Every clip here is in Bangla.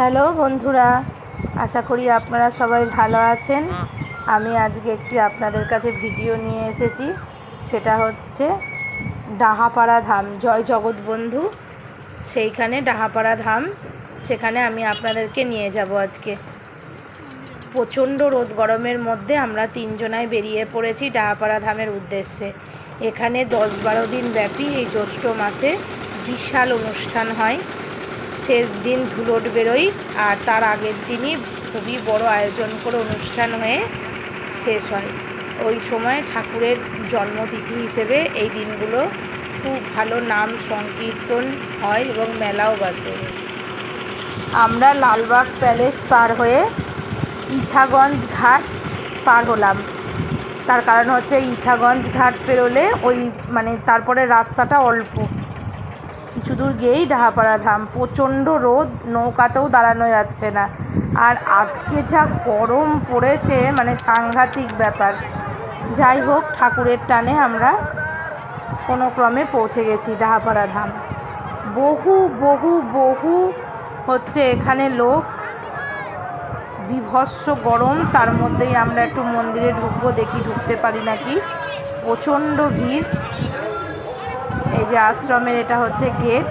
হ্যালো বন্ধুরা, আশা করি আপনারা সবাই ভালো আছেন। আমি আজকে একটি আপনাদের কাছে ভিডিও নিয়ে এসেছি, সেটা হচ্ছে ডাহাপাড়া ধাম, জয় জগৎবন্ধু সেইখানে ডাহাপাড়া ধাম, সেখানে আমি আপনাদেরকে নিয়ে যাব আজকে। প্রচণ্ড রোদ গরমের মধ্যে আমরা তিনজনায় বেরিয়ে পড়েছি ডাহাপাড়া ধামের উদ্দেশ্যে। এখানে দশ বারো দিন ব্যাপী এই জ্যৈষ্ঠ মাসে বিশাল অনুষ্ঠান হয়। শেষ দিন ধুলোট বেরোই আর তার আগের দিনই খুবই বড় আয়োজন করে অনুষ্ঠান হয়ে শেষ হয়। ওই সময় ঠাকুরের জন্মতিথি হিসেবে এই দিনগুলো খুব ভালো নাম সংকীর্তন হয় এবং মেলাও বসে। আমরা লালবাগ প্যালেস পার হয়ে ইছাগঞ্জ ঘাট পার হলাম। তার কারণ হচ্ছে ইছাগঞ্জ ঘাট পেরোলে ওই মানে তারপরে রাস্তাটা অল্প। কিছু দূর গিয়েই ডাহাপাড়া ধাম। প্রচণ্ড রোদ, নৌকাতেও দাঁড়ানো যাচ্ছে না। আর আজকে যা গরম পড়েছে মানে সাংঘাতিক ব্যাপার। যাই হোক, ঠাকুরের টানে আমরা কোনো ক্রমে পৌঁছে গেছি ডাহাপাড়া ধাম। বহু বহু বহু হচ্ছে এখানে লোক। বিভৎস গরম, তার মধ্যেই আমরা একটু মন্দিরে ঢুকবো, দেখি ঢুকতে পারি নাকি। প্রচণ্ড ভিড়। এই যে আশ্রমের এটা হচ্ছে গেট।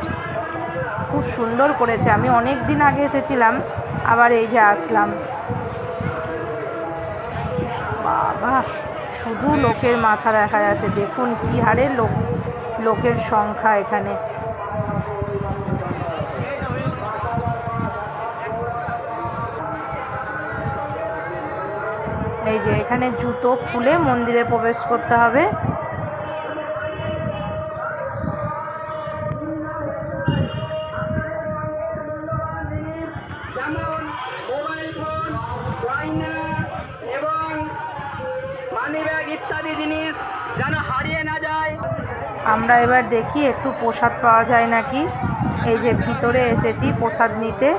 খুব সুন্দর করেছে। আমি অনেক দিন আগে এসেছিলাম আবার এই যে আসলাম। বাবা শুধু লোকের মাথা দেখা যাচ্ছে। দেখুন কী হারে লোক লোকের সংখ্যা এখানে। এই যে এখানে জুতো খুলে মন্দিরে প্রবেশ করতে হবে। মানিব্যাগ ইত্যাদি জিনিস যেন হারিয়ে না যায়। আমরা এবার দেখি একটু প্রসাদ পাওয়া যায় নাকি। এই যে ভিতরে এসেছি প্রসাদ নিতে।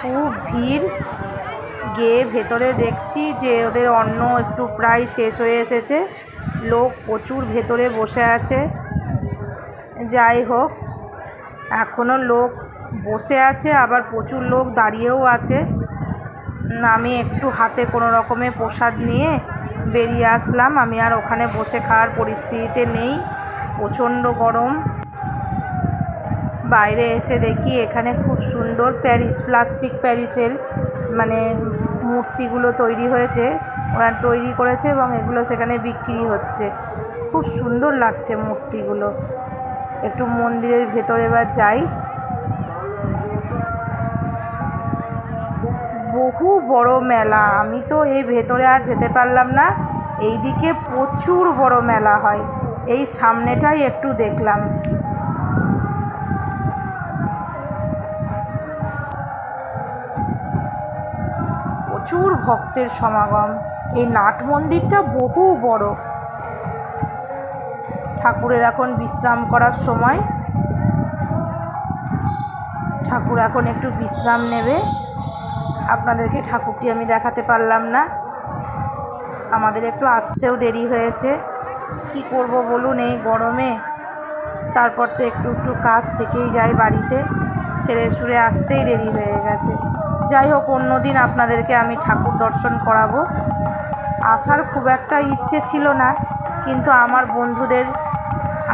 খুব ভিড়। গিয়ে ভেতরে দেখছি যে ওদের অন্ন একটু প্রায় শেষ হয়ে এসেছে। লোক প্রচুর ভেতরে বসে আছে। যাই হোক এখনও লোক বসে আছে, আবার প্রচুর লোক দাঁড়িয়েও আছে। আমি একটু হাতে কোনো রকমে প্রসাদ নিয়ে বেরিয়ে আসলাম। আমি আর ওখানে বসে খাওয়ার পরিস্থিতিতে নেই। প্রচণ্ড গরম। বাইরে এসে দেখি এখানে খুব সুন্দর প্যারিস, প্লাস্টিক প্যারিসের মানে মূর্তিগুলো তৈরি হয়েছে। ওরা তৈরি করেছে এবং এগুলো সেখানে বিক্রি হচ্ছে। খুব সুন্দর লাগছে মূর্তিগুলো। একটু মন্দিরের ভেতরে এবার যাই। বহু বড় মেলা। আমি তো এই ভেতরে আর যেতে পারলাম না। এইদিকে প্রচুর বড় মেলা হয়। এই সামনেটাই একটু দেখলাম। প্রচুর ভক্তের সমাগম। এই নাট মন্দিরটা বহু বড়। ঠাকুরের এখন বিশ্রাম করার সময়। ঠাকুর এখন একটু বিশ্রাম নেবে। আপনাদেরকে ঠাকুরটি আমি দেখাতে পারলাম না। আমাদের একটু আসতেও দেরি হয়েছে। কি করব বলুন এই গরমে? তারপর তো একটু একটু কাজ থেকেই যায় বাড়িতে। সেরে সুরে আসতেই দেরি হয়ে গেছে। যাই হোক অন্য দিন আপনাদেরকে আমি ঠাকুর দর্শন করাবো। আসার খুব একটা ইচ্ছে ছিল না, কিন্তু আমার বন্ধুদের,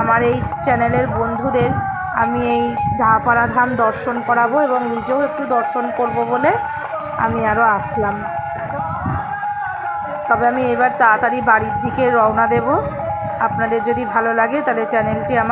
আমার এই চ্যানেলের বন্ধুদের আমি এই ধাপাড়া ধাম দর্শন করাবো এবং নিজেও একটু দর্শন করব বলে আমি আরও আসলাম। তবে আমি এবার তাড়াতাড়ি বাড়ির দিকে রওনা দেব। আপনাদের যদি ভালো লাগে তাহলে চ্যানেলটি আমার